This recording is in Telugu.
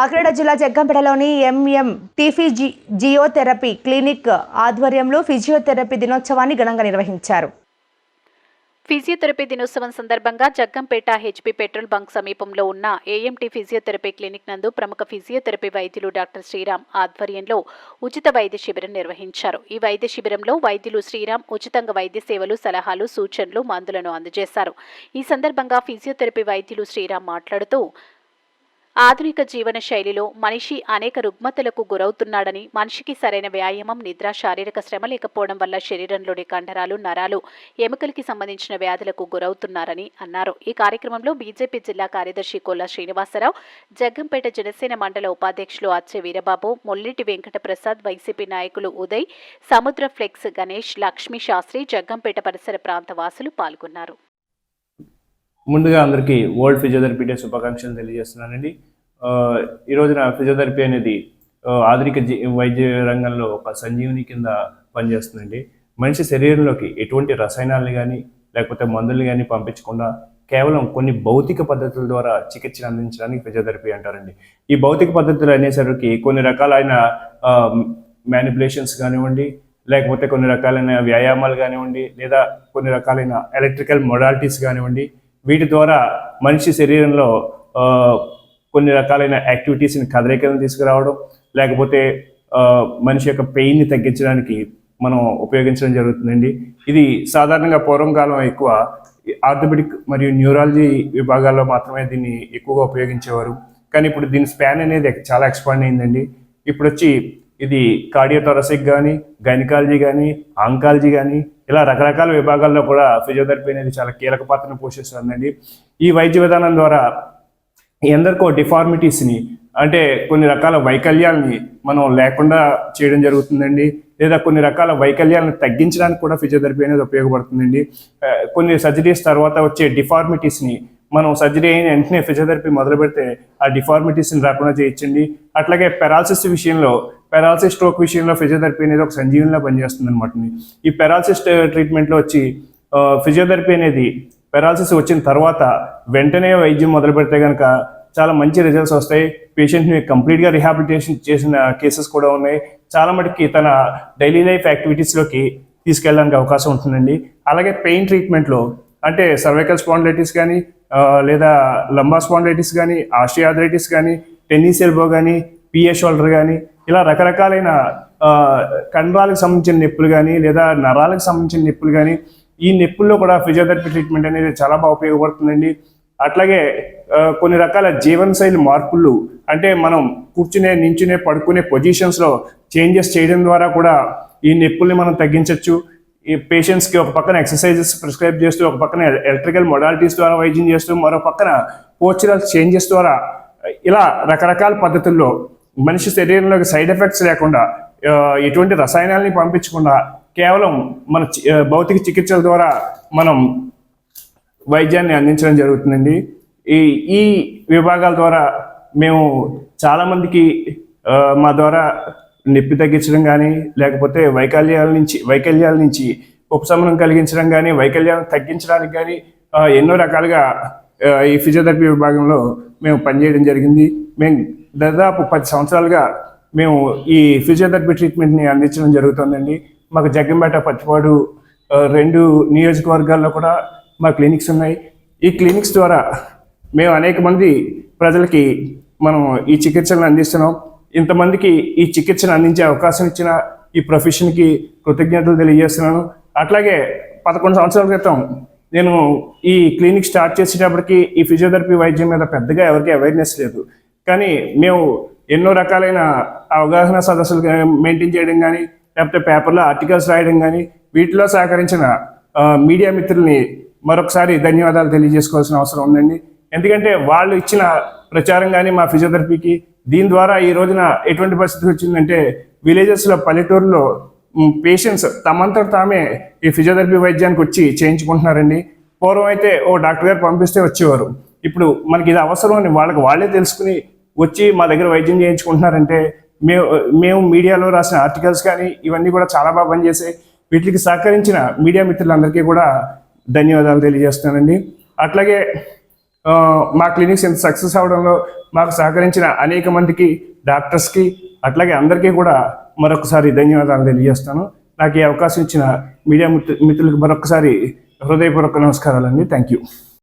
కాకినాడ జిల్లా జగ్గంపేటలోని ఎంఎం టీఫీ జి జియోథెరపీ క్లినిక్ ఆధ్వర్యంలో ఫిజియోథెరపీ దినోత్సవాన్ని ఘనంగా నిర్వహించారు. ఫిజియోథెరపీ దినోత్సవం సందర్భంగా జగ్గంపేట హెచ్పి పెట్రోల్ బంక్ సమీపంలో ఉన్న ఏఎంటీ ఫిజియోథెరపీ క్లినిక్ నందు ప్రముఖ ఫిజియోథెరపీ వైద్యులు డాక్టర్ శ్రీరామ్ ఆధ్వర్యంలో ఉచిత వైద్య శిబిరం నిర్వహించారు. ఈ వైద్య శిబిరంలో వైద్యులు శ్రీరామ్ ఉచితంగా వైద్య సేవలు సలహాలు సూచనలు మందులను అందజేశారు. ఈ సందర్భంగా ఫిజియోథెరపీ వైద్యులు శ్రీరామ్ మాట్లాడుతూ ఆధునిక జీవన శైలిలో మనిషి అనేక రుగ్మతలకు గురవుతున్నాడని మనిషికి సరైన వ్యాయామం నిద్ర శారీరక శ్రమ లేకపోవడం వల్ల శరీరంలోని కండరాలు నరాలు ఎముకలకి సంబంధించిన వ్యాధులకు గురవుతున్నారని అన్నారు. ఈ కార్యక్రమంలో బీజేపీ జిల్లా కార్యదర్శి కొల్ల శ్రీనివాసరావు జగ్గంపేట జనసేన మండల ఉపాధ్యక్షులు అచ్చే వీరబాబు మొల్లిటి వెంకట ప్రసాద్ వైసీపీ నాయకులు ఉదయ్ సముద్ర ఫ్లెక్స్ గణేష్ లక్ష్మీ శాస్త్రి జగ్గంపేట పరిసర ప్రాంత వాసులు పాల్గొన్నారు. ముందుగా అందరికీ వరల్డ్ ఫిజియోథెరపీ డే శుభాకాంక్షలు తెలియజేస్తున్నానండి. ఈ రోజున ఫిజియోథెరపీ అనేది ఆధునిక జీ వైద్య రంగంలో ఒక సంజీవని కింద పనిచేస్తుందండి. మనిషి శరీరంలోకి ఎటువంటి రసాయనాలు కానీ లేకపోతే మందులు కానీ పంపించకుండా కేవలం కొన్ని భౌతిక పద్ధతుల ద్వారా చికిత్సను అందించడానికి ఫిజియోథెరపీ అంటారండి. ఈ భౌతిక పద్ధతులు అనేసరికి కొన్ని రకాలైన మ్యానిపులేషన్స్ కానివ్వండి లేకపోతే కొన్ని రకాలైన వ్యాయామాలు కానివ్వండి లేదా కొన్ని రకాలైన ఎలక్ట్రికల్ మొడాలిటీస్ కానివ్వండి వీటి ద్వారా మనిషి శరీరంలో కొన్ని రకాలైన యాక్టివిటీస్ని కదలికలను తీసుకురావడం లేకపోతే మనిషి యొక్క పెయిన్ని తగ్గించడానికి మనం ఉపయోగించడం జరుగుతుందండి. ఇది సాధారణంగా పూర్వం కాలం ఎక్కువ ఆర్థోపెడిక్ మరియు న్యూరాలజీ విభాగాల్లో మాత్రమే దీన్ని ఎక్కువగా ఉపయోగించేవారు. కానీ ఇప్పుడు దీని స్పాన్ అనేది చాలా ఎక్స్పాండ్ అయిందండి. ఇప్పుడు వచ్చి ఇది కార్డియోథొరసిక్ కానీ గైనకాలజీ కానీ ఆంకాలజీ కానీ ఇలా రకరకాల విభాగాల్లో కూడా ఫిజియోథెరపీ అనేది చాలా కీలక పాత్రను పోషిస్తుందండి. ఈ వైద్య విధానం ద్వారా ఎందరికో డిఫార్మిటీస్ని అంటే కొన్ని రకాల వైకల్యాల్ని మనం లేకుండా చేయడం జరుగుతుందండి. లేదా కొన్ని రకాల వైకల్యాలను తగ్గించడానికి కూడా ఫిజియోథెరపీ అనేది ఉపయోగపడుతుందండి. కొన్ని సర్జరీస్ తర్వాత వచ్చే డిఫార్మిటీస్ని మనం సర్జరీ అయిన వెంటనే ఫిజియోథెరపీ మొదలు పెడితే ఆ డిఫార్మిటీస్ని రాకుండా చేయించండి అట్లాగే పెరాలసిస్ విషయంలో పెరాలసిస్ స్ట్రోక్ విషయంలో ఫిజియోథెరపీ అనేది ఒక సంజీవనిలా పనిచేస్తుంది అనమాట ఈ పెరాలసిస్ ట్రీట్మెంట్లో వచ్చి ఫిజియోథెరపీ అనేది పెరాలసిస్ వచ్చిన తర్వాత వెంటనే వైద్యం మొదలు పెడితే కనుక చాలా మంచి రిజల్ట్స్ వస్తాయి. పేషెంట్ని కంప్లీట్గా రిహాబిలిటేషన్ చేసిన కేసెస్ కూడా ఉన్నాయి. చాలా మటుకి తన డైలీ లైఫ్ యాక్టివిటీస్లోకి తీసుకెళ్ళడానికి అవకాశం ఉంటుందండి. అలాగే పెయిన్ ట్రీట్మెంట్లో అంటే సర్వైకల్ స్పాండిలైటిస్ కానీ లేదా లంబా స్పాండిలైటిస్ కానీ ఆస్ట్రియాథరైటిస్ కానీ టెన్నిస్ ఎల్బో కానీ పిఏ షోల్డర్ కానీ ఇలా రకరకాలైన కండరాలకు సంబంధించిన నొప్పులు కానీ లేదా నరాలకు సంబంధించిన నొప్పులు కానీ ఈ నొప్పుల్లో కూడా ఫిజియోథెరపీ ట్రీట్మెంట్ అనేది చాలా బాగా ఉపయోగపడుతుందండి. అట్లాగే కొన్ని రకాల జీవనశైలి మార్పులు అంటే మనం కూర్చునే నించునే పడుకునే పొజిషన్స్లో చేంజెస్ చేయడం ద్వారా కూడా ఈ నొప్పుల్ని మనం తగ్గించవచ్చు ఈ పేషెంట్స్కి ఒక పక్కన ఎక్సర్సైజెస్ ప్రిస్క్రైబ్ చేస్తూ ఒక పక్కన ఎలక్ట్రికల్ మొడాలిటీస్ ద్వారా వైద్యం చేస్తూ మరో పక్కన పోస్చరల్ చేంజెస్ ద్వారా ఇలా రకరకాల పద్ధతుల్లో మనిషి శరీరంలోకి సైడ్ ఎఫెక్ట్స్ లేకుండా ఎటువంటి రసాయనాలని పంపించకుండా కేవలం మన భౌతిక చికిత్సల ద్వారా మనం వైద్యాన్ని అందించడం జరుగుతుందండి. ఈ ఈ విభాగాల ద్వారా మేము చాలామందికి మా ద్వారా నొప్పి తగ్గించడం కానీ లేకపోతే వైకల్యాల నుంచి వైకల్యాల నుంచి ఉపశమనం కలిగించడం కానీ వైకల్యాలను తగ్గించడానికి కానీ ఎన్నో రకాలుగా ఈ ఫిజియోథెరపీ విభాగంలో మేము పనిచేయడం జరిగింది. మేము దాదాపు పది సంవత్సరాలుగా మేము ఈ ఫిజియోథెరపీ ట్రీట్మెంట్ని అందించడం జరుగుతుందండి. మాకు జగ్గంపేట పచ్చిపాడు రెండు నియోజకవర్గాల్లో కూడా మా క్లినిక్స్ ఉన్నాయి. ఈ క్లినిక్స్ ద్వారా మేము అనేక మంది ప్రజలకి మనం ఈ చికిత్సలను అందిస్తున్నాం. ఇంతమందికి ఈ చికిత్సను అందించే అవకాశం ఇచ్చిన ఈ ప్రొఫెషన్కి కృతజ్ఞతలు తెలియజేస్తున్నాను. అట్లాగే పదకొండు సంవత్సరాల క్రితం నేను ఈ క్లినిక్ స్టార్ట్ చేసేటప్పటికి ఈ ఫిజియోథెరపీ వైద్యం మీద పెద్దగా ఎవరికి అవేర్నెస్ లేదు. కానీ మేము ఎన్నో రకాలైన అవగాహన సదస్సులు మెయింటైన్ చేయడం కానీ లేకపోతే పేపర్లో ఆర్టికల్స్ రాయడం కానీ వీటిలో సహకరించిన మీడియా మిత్రుల్ని మరొకసారి ధన్యవాదాలు తెలియజేసుకోవాల్సిన అవసరం ఉందండి. ఎందుకంటే వాళ్ళు ఇచ్చిన ప్రచారం కానీ మా ఫిజియోథెరపీకి దీని ద్వారా ఈ రోజున ఎటువంటి పరిస్థితి వచ్చిందంటే విలేజెస్లో పల్లెటూరులో పేషెంట్స్ తమంతట తామే ఈ ఫిజియోథెరపీ వైద్యానికి వచ్చి చేయించుకుంటున్నారండి. పూర్వం అయితే ఓ డాక్టర్ గారు పంపిస్తే వచ్చేవారు. ఇప్పుడు మనకి ఇది అవసరం అని వాళ్ళకి వాళ్ళే తెలుసుకుని వచ్చి మా దగ్గర వైద్యం చేయించుకుంటున్నారంటే మేము మేము మీడియాలో రాసిన ఆర్టికల్స్ కానీ ఇవన్నీ కూడా చాలా బాగా పనిచేసాయి. వీటికి సహకరించిన మీడియా మిత్రులందరికీ కూడా ధన్యవాదాలు తెలియజేస్తున్నానండి. అట్లాగే మా క్లినిక్స్ ఇంత సక్సెస్ అవడంలో మాకు సహకరించిన అనేక మందికి డాక్టర్స్కి అట్లాగే అందరికీ కూడా మరొకసారి ధన్యవాదాలు తెలియజేస్తాను. నాకు ఈ అవకాశం ఇచ్చిన మీడియా మిత్రు- మిత్రులకు మరొకసారి హృదయపూర్వక నమస్కారాలండి. Thank you.